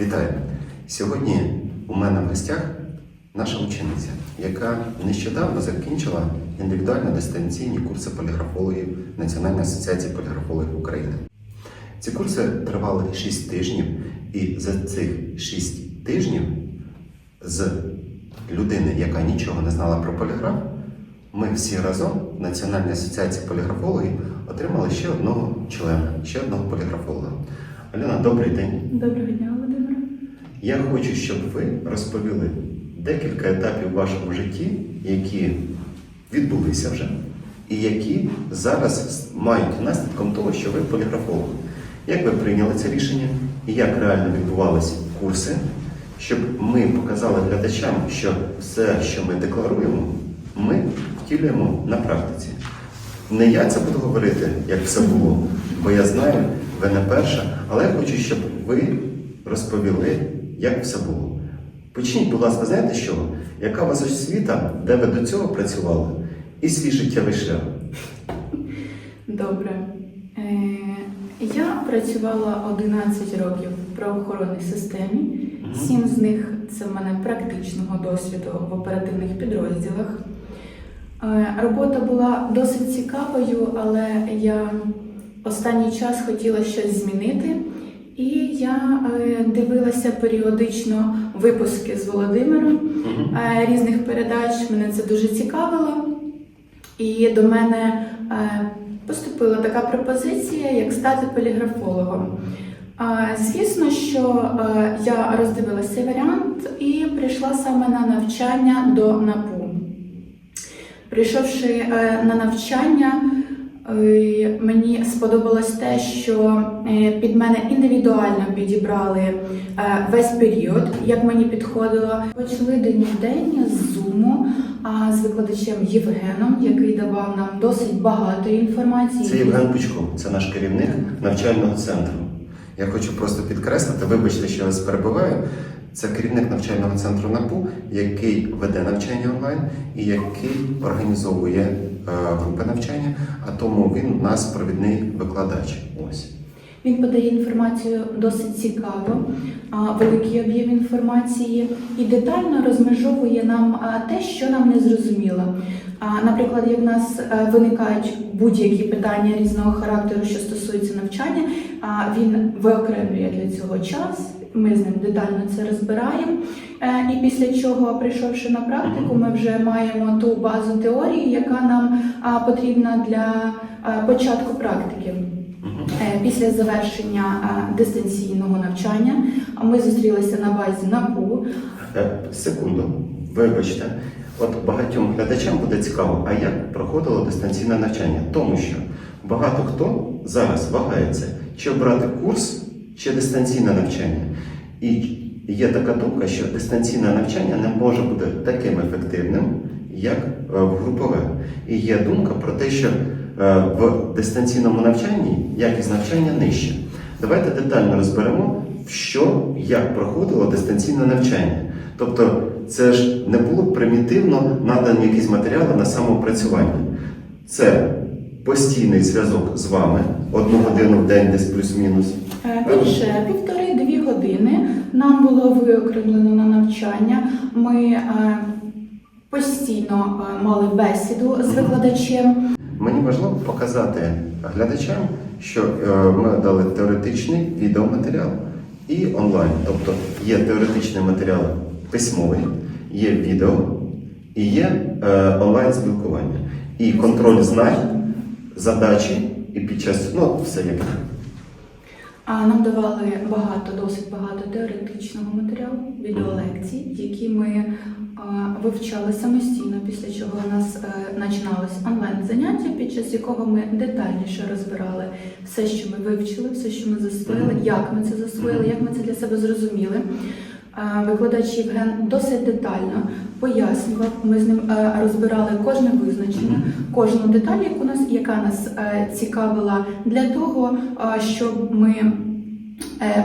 Вітаю! Сьогодні у мене в гостях наша учениця, яка нещодавно закінчила індивідуально дистанційні курси поліграфологів Національної асоціації поліграфологів України. Ці курси тривали 6 тижнів, і за цих 6 тижнів з людини, яка нічого не знала про поліграф, ми всі разом в Національній асоціації поліграфологів отримали ще одного члена, ще одного поліграфолога. Альона, добрий день. Доброго дня. Я хочу, щоб ви розповіли декілька етапів в вашому житті, які відбулися вже, і які зараз мають наслідком того, що ви поліграфолог. Як ви прийняли це рішення і як реально відбувалися курси, щоб ми показали глядачам, що все, що ми декларуємо, ми втілюємо на практиці. Не я це буду говорити, як все було, бо я знаю, ви не перша, але я хочу, щоб ви розповіли, як все було. Почніть, будь ласка, знаєте що? Яка у вас освіта, де ви до цього працювали, і свій життєвий шлях? Добре. Е, я працювала 11 років в правоохоронній системі. Сім з них це в мене практичного досвіду в оперативних підрозділах. Е, робота була досить цікавою, але я останній час хотіла щось змінити. І я е, дивилася періодично випуски з Володимиром е, різних передач. Мене це дуже цікавило. І до мене е, поступила така пропозиція, як стати поліграфологом. Звісно, що я роздивилася варіант і прийшла саме на навчання до НАПУ. Прийшовши на навчання, мені сподобалось те, що е, під мене індивідуально підібрали е, весь період, як мені підходило. Почали день в день з зуму з викладачем Євгеном, який давав нам досить багато інформації. Це Євген Пучко, це наш керівник навчального центру. Я хочу просто підкреслити, вибачте, що я вас перебиваю. Це керівник навчального центру НАПУ, який веде навчання онлайн і який організовує е, групи навчання, а тому він у нас провідний викладач. Ось. Він подає інформацію досить цікаво, великий об'єм інформації і детально розмежовує нам те, що нам не зрозуміло. Наприклад, як в нас е, виникають будь-які питання різного характеру, що стосуються навчання, він виокремлює для цього час. Ми з ним детально це розбираємо. Е, І після чого, прийшовши на практику, ми вже маємо ту базу теорії, яка нам потрібна для початку практики. Е, Після завершення е, дистанційного навчання ми зустрілися на базі НАПУ. Е, Секунду, вибачте. От багатьом глядачам буде цікаво, а як проходило дистанційне навчання? Тому що багато хто зараз вагається, чи обрати курс, чи дистанційне навчання. І є така думка, що дистанційне навчання не може бути таким ефективним, як в групове. І є думка про те, що в дистанційному навчанні якість навчання нижча. Давайте детально розберемо, що як проходило дистанційне навчання. Тобто, це ж не було примітивно надані якісь матеріали на самоопрацювання. Це постійний зв'язок з вами, одну годину в день, десь плюс-мінус. Е, Більше півтори-дві години нам було виокремлено на навчання. Ми е, постійно е, мали бесіду з викладачем. Мені важливо показати глядачам, що е, ми дали теоретичний відеоматеріал і онлайн. Тобто є теоретичний матеріал письмовий, є відео і є е, онлайн спілкування. І контроль знань, задачі, і під час ну все як. А нам давали багато, досить багато теоретичного матеріалу, відеолекцій, які ми вивчали самостійно, після чого у нас е, починалось онлайн-заняття, під час якого ми детальніше розбирали все, що ми вивчили, все, що ми засвоїли, як ми це засвоїли, як ми це для себе зрозуміли. Викладач Євген досить детально пояснював. Ми з ним е, розбирали кожне визначення, кожну деталь, яку нас, яка нас е, цікавила, для того, щоб ми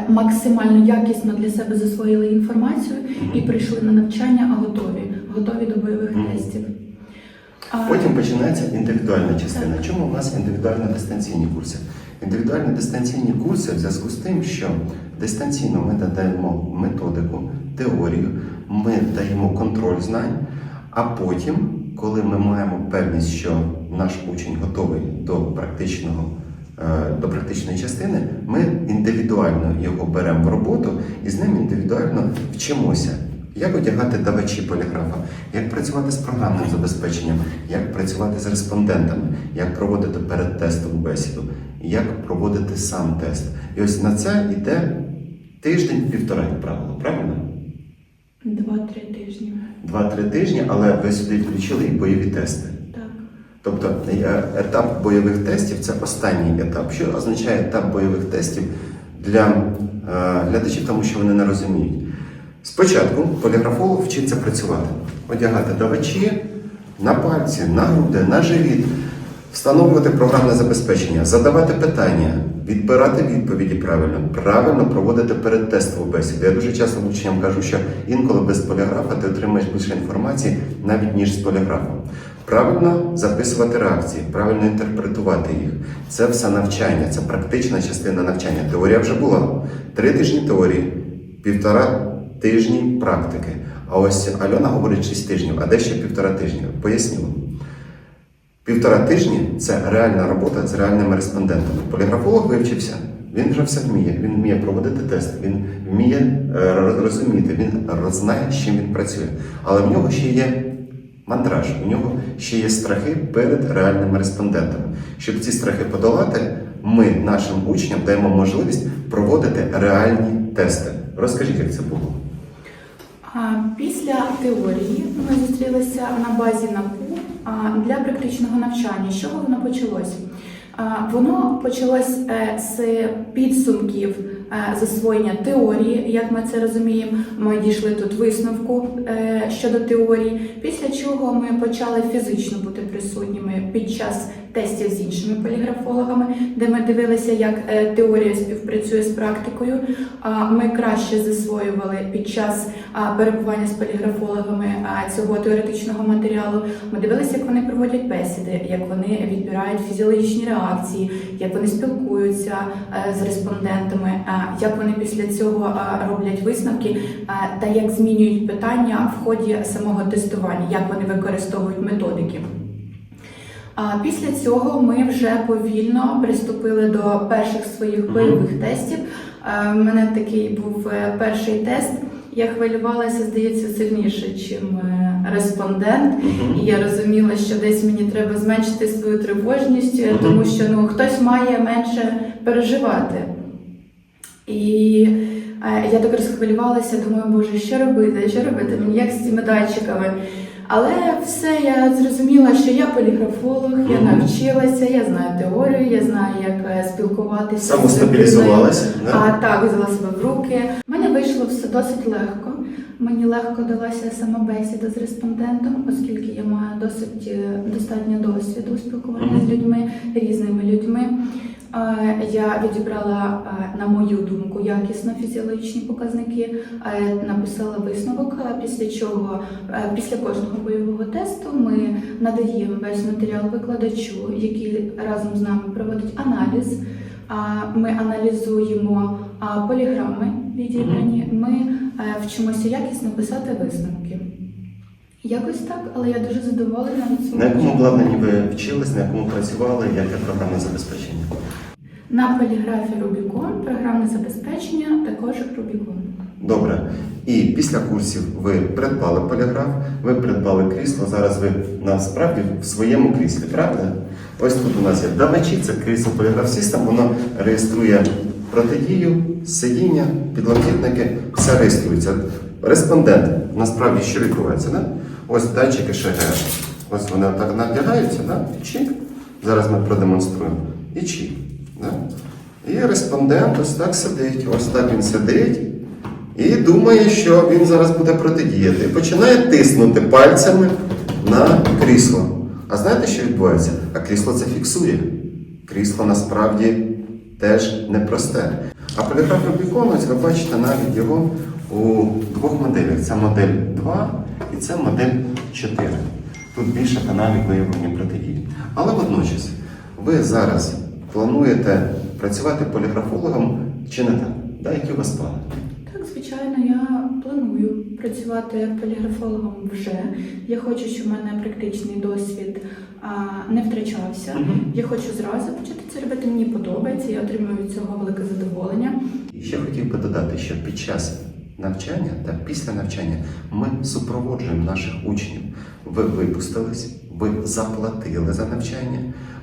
максимально якісно для себе засвоїли інформацію і прийшли на навчання готові, готові до бойових тестів. Потім починається індивідуальна частина. Чому у нас індивідуально дистанційні курси? Індивідуальні дистанційні курси в зв'язку з тим, що Дистанційно ми надаємо методику, теорію, ми даємо контроль знань, а потім, коли ми маємо певність, що наш учень готовий до практичного. Е, До практичної частини ми індивідуально його беремо в роботу і з ним індивідуально вчимося, як одягати давачі поліграфа, як працювати з програмним забезпеченням, як працювати з респондентами, як проводити передтестову бесіду, як проводити сам тест. І ось на це йде тиждень-півтора, як правило, правильно? Два-три тижні. Два-три тижні, але ви сюди включили і бойові тести. Тобто е, етап бойових тестів це останній етап. Що означає етап бойових тестів для е, глядачів, тому що вони не розуміють. Спочатку поліграфолог вчиться працювати, одягати давачі на пальці, на груди, на живіт, встановлювати програмне забезпечення, задавати питання, відбирати відповіді правильно, правильно проводити передтестову бесіду. Я дуже часто учням кажу, що інколи без поліграфа ти отримаєш більше інформації, навіть ніж з поліграфом. Правильно записувати реакції, правильно інтерпретувати їх. Це все навчання, це практична частина навчання. Теорія вже була. Три тижні теорії, півтора тижні практики. А ось Альона говорить 6 тижнів, а де ще півтора тижні? Поясню. Півтора тижні це реальна робота з реальними респондентами. Поліграфолог вивчився, він вже все вміє. Він вміє проводити тест, він вміє е, розуміти, він знає, з чим він працює. Але в нього ще є мандраж, у нього ще є страхи перед реальними респондентами. Щоб ці страхи подолати, ми нашим учням даємо можливість проводити реальні тести. Розкажіть, як це було? Після теорії ми зустрілися на базі НАПУ для практичного навчання. З чого воно почалось? Воно почалось е, з підсумків засвоєння теорії, як ми це розуміємо. Ми дійшли тут висновку е, щодо теорії, після чого ми почали фізично бути присутніми під час тестів з іншими поліграфологами, де ми дивилися, як е, теорія співпрацює з практикою. Ми краще засвоювали під час перебування з поліграфологами цього теоретичного матеріалу. Ми дивилися, як вони проводять бесіди, як вони відбирають фізіологічні реакції, як вони спілкуються е, з респондентами, як вони після цього роблять висновки та як змінюють питання в ході самого тестування, як вони використовують методики. А після цього ми вже повільно приступили до перших своїх бойових тестів. Е, У мене такий був е, перший тест. Я хвилювалася, здається, сильніше, ніж респондент. І я розуміла, що десь мені треба зменшити свою тривожність, е, тому що ну хтось має менше переживати. І е, я так розхвилювалася, думаю, боже, що робити, що робити мені, як з цими датчиками. Але все я зрозуміла, що я поліграфолог, я навчилася, я знаю теорію, я знаю, як е, спілкуватися. Самостабілізувалася? да? А так, взяла себе в руки. У мене вийшло все досить легко. Мені легко далася сама бесіда з респондентом, оскільки я маю досить е, достатньо досвіду Мгм. з людьми, різними людьми. Я відібрала, на мою думку, якісно фізіологічні показники, написала висновок, після чого після кожного бойового тесту ми надаємо весь матеріал викладачу, який разом з нами проводить аналіз. Ми аналізуємо поліграми відібрані. Ми вчимося якісно писати висновки. Якось так, але я дуже задоволена На якому обладнанні ви вчились, на якому працювали, яке програмне забезпечення? На поліграфі Рубікон, програмне забезпечення, також Рубікон. Добре. І після курсів ви придбали поліграф, ви придбали крісло. Зараз ви насправді в своєму кріслі, правда? Ось тут у нас є давачі, це крісло поліграф System, воно реєструє протидію, сидіння, підлокітники, все реєструється. Респондент, насправді, що відбувається, да? Ось датчики ШГР. Ось вони так надягаються, да? чик. Зараз ми продемонструємо. І чик. Да? І респондент ось так сидить. Ось так він сидить. І думає, що він зараз буде протидіяти. І починає тиснути пальцями на крісло. А знаєте, що відбувається? А крісло це фіксує. Крісло насправді теж непросте. А поліграф Рубікон, ось ви бачите навіть його у двох моделях. Це модель 2 і це модель 4. Тут більше динамік виявлення протидії. Але водночас ви зараз плануєте працювати поліграфологом чи не так? Да, які у вас плани? Так, звичайно, я планую працювати поліграфологом вже. Я хочу, щоб в мене практичний досвід а, не втрачався. Мгм. Я хочу зразу почати це робити. Мені подобається, я отримую від цього велике задоволення. І ще хотів би додати, що під час навчання та після навчання ми супроводжуємо наших учнів. Ви випустились, ви заплатили за навчання,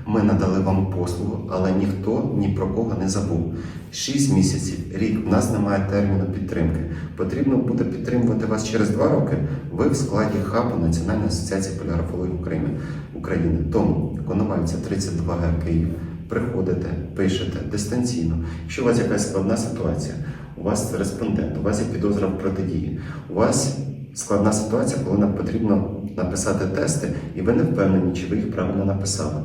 ми надали вам послугу, але ніхто ні про кого не забув. Шість місяців, рік, в нас немає терміну підтримки. Потрібно буде підтримувати вас через два роки. Ви в складі хабу Національної асоціації поліграфології України. України. Тому Коновальця 32 г Київ. Приходите, пишете дистанційно. Якщо у вас якась складна ситуація, у вас респондент, у вас є підозра в протидії, у вас складна ситуація, коли нам потрібно написати тести, і ви не впевнені, чи ви їх правильно написали.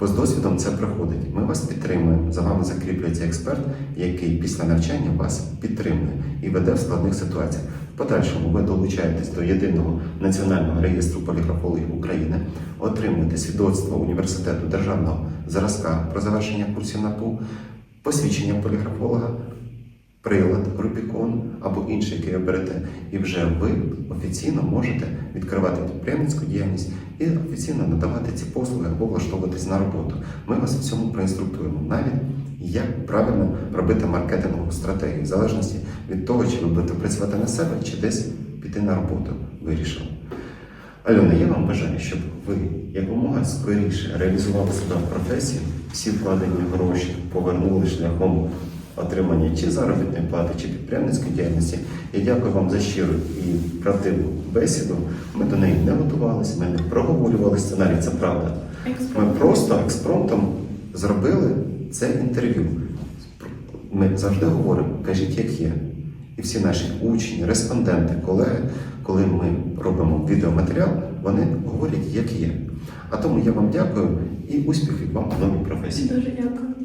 Бо з досвідом це приходить. Ми вас підтримуємо. За вами закріплюється експерт, який після навчання вас підтримує і веде в складних ситуаціях. В подальшому ви долучаєтесь до єдиного національного реєстру поліграфологів України, отримуєте свідоцтво університету державного зразка про завершення курсів НАПУ, посвідчення поліграфолога, прилад Рубікон або інший, який ви берете, і вже ви офіційно можете відкривати підприємницьку діяльність і офіційно надавати ці послуги або влаштовуватись на роботу. Ми вас в цьому проінструктуємо. Навіть як правильно робити маркетингову стратегію, в залежності від того, чи ви будете працювати на себе, чи десь піти на роботу. Вирішили. Альона, я вам бажаю, щоб ви якомога скоріше реалізували себе в професії, всі вкладені гроші повернули шляхом отримання чи заробітної плати, чи підприємницької діяльності. Я дякую вам за щиру і правдиву бесіду. Ми до неї не готувалися, ми не проговорювали сценарій, це правда. Ми просто експромтом зробили це інтерв'ю. Ми завжди говоримо, кажіть, як є. І всі наші учні, респонденти, колеги, коли ми робимо відеоматеріал, вони говорять, як є. А тому я вам дякую і успіхів вам в новій професії. Дуже дякую.